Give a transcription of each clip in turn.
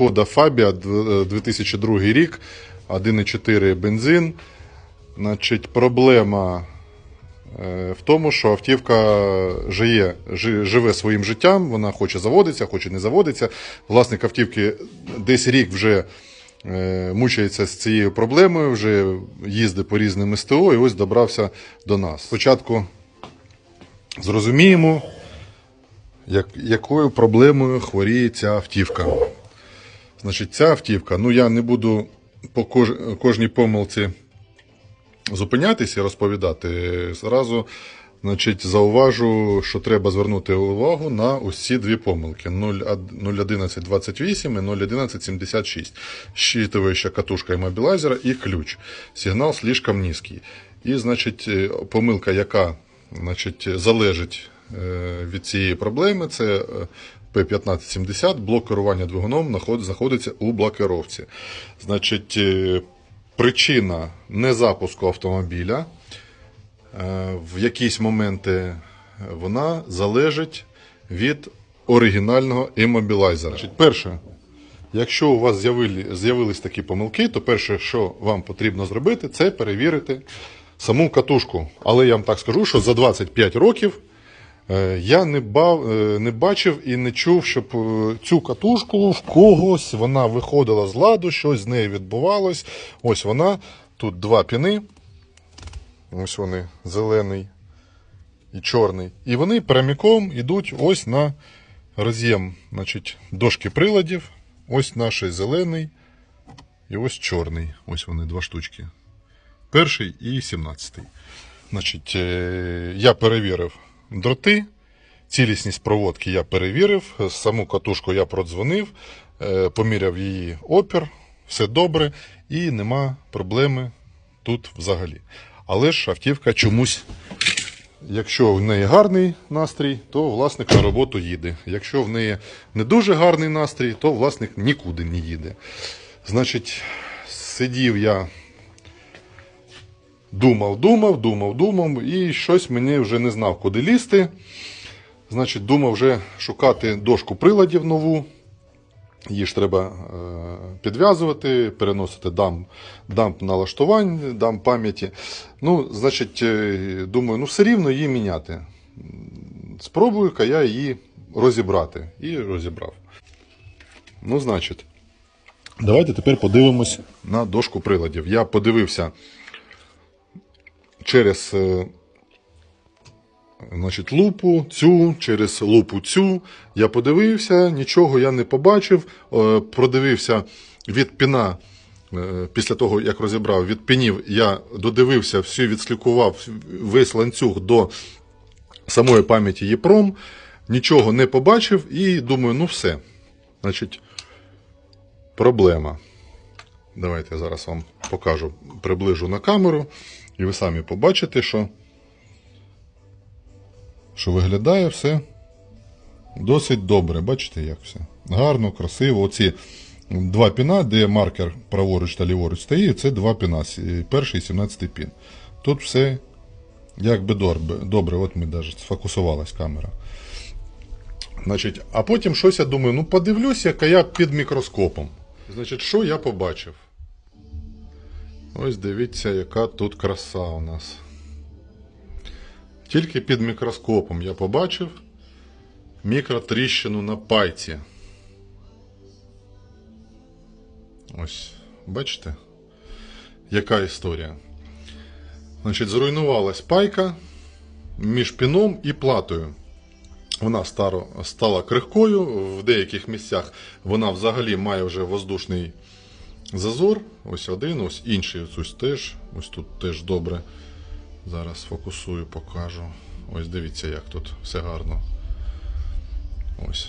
Шкода Фабія, е, 2002 рік, 1,4 бензин. Значить, проблема е, в тому, що автівка жиє, жи- живе своїм життям, вона хоче заводитися, хоче не заводитися. Власник автівки десь рік вже е, мучається з цією проблемою, вже їздить по різним СТО і ось добрався до нас. Спочатку зрозуміємо, як, якою проблемою хворіє ця автівка. Значить, ця автівка, ну я не буду по кож, кожній помилці зупинятися і розповідати. Зразу значить, зауважу, що треба звернути увагу на ось дві помилки: 0.1128 і 0.1176. Щитывающая катушка іммобілайзера і ключ. Сигнал слишком низький. І, значить, помилка, яка значить, залежить від цієї проблеми, це е, P1570, блок керування двигуном знаходиться у блокировці. Значить, е, причина незапуску автомобіля е, в якісь моменти вона залежить від оригінального іммобілайзера. Значить, перше, якщо у вас з'явили, з'явились такі помилки, то перше, що вам потрібно зробити, це перевірити саму катушку. Але я вам так скажу, що за 25 років е, я не, бав, е, не бачив і не чув, щоб е, цю катушку в когось вона виходила з ладу, щось з нею відбувалось. Ось вона, тут два піни. Ось вони, зелений і чорний. І вони прямиком йдуть ось на роз'єм значить, дошки приладів. Ось наш зелений і ось чорний. Ось вони два штучки. Перший і сімнадцятий. Значить, е, я перевірив дроти, цілісність проводки я перевірив, саму катушку я продзвонив, е, поміряв її опір, все добре, і нема проблеми тут взагалі. Але ж автівка чомусь, якщо в неї гарний настрій, то власник на роботу їде. Якщо в неї не дуже гарний настрій, то власник нікуди не їде. Значить, сидів я Думав, думав, думав, думав, і щось мені вже не знав, куди лізти. Значить, думав вже шукати дошку приладів нову. Її ж треба е, підв'язувати, переносити дамп, дамп налаштувань, дамп пам'яті. Ну, значить, е, думаю, ну все рівно її міняти. Спробую-ка я її розібрати. І розібрав. Ну, значить, давайте тепер подивимось на дошку приладів. Я подивився через е, значить, лупу цю, через лупу цю. Я подивився, нічого я не побачив. Е, Продивився від піна. е, Після того, як розібрав від пінів, я додивився, всю відслікував весь ланцюг до самої пам'яті ЄПРОМ, нічого не побачив і думаю, ну все. Значить, проблема. Давайте я зараз вам покажу, приближу на камеру, і ви самі побачите, що, що виглядає все досить добре. Бачите, як все? Гарно, красиво. Оці два піна, де маркер праворуч та ліворуч стоїть, це два піна, перший і 17 пін. Тут все якби добре. добре. От ми навіть сфокусувалась камера. Значить, а потім щось я думаю, ну подивлюся, яка я під мікроскопом. Значить, що я побачив? Ось дивіться, яка тут краса у нас. Тільки під мікроскопом я побачив мікротріщину на пайці. Ось, бачите? Яка історія? Значить, зруйнувалась пайка між піном і платою. Вона старо, стала крихкою, в деяких місцях вона взагалі має вже воздушний зазор. Ось один, ось інший. Ось теж. Ось тут теж добре. Зараз фокусую, покажу. Ось дивіться, як тут все гарно. Ось.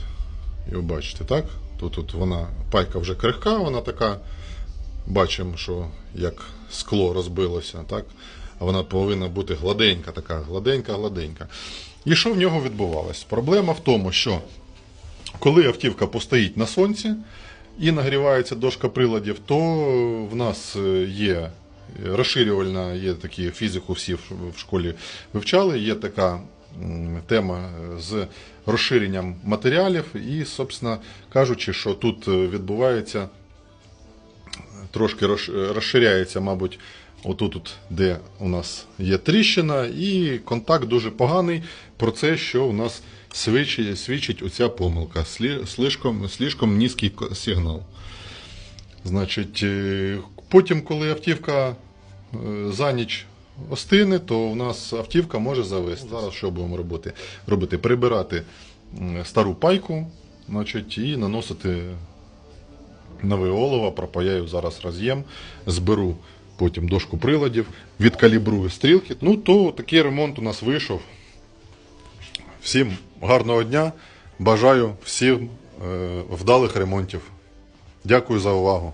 І ви бачите, так? Тут, тут вона, пайка вже крихка, вона така. Бачимо, що як скло розбилося, так? Вона повинна бути гладенька, така гладенька, гладенька. І що в нього відбувалось? Проблема в тому, що коли автівка постоїть на сонці і нагрівається дошка приладів, то в нас е, є розширювальна, є такі фізику, всі в школі вивчали, є така тема з розширенням матеріалів, і, собственно кажучи, що тут е, відбувається трошки розширяється, мабуть, отут, от, де у нас є тріщина, і контакт дуже поганий про це, що у нас свідчить, свідчить оця помилка. Слишком, слишком низький сигнал. Значить, е, потім, коли автівка е, за ніч остине, то у нас автівка може завести. Зараз що будемо робити? робити? Прибирати стару пайку значить, і наносити нове олово, пропаяю зараз роз'єм, зберу потім дошку приладів, відкалібрую стрілки. Ну, то такий ремонт у нас вийшов. Всім гарного дня. Бажаю всім е, вдалих ремонтів. Дякую за увагу.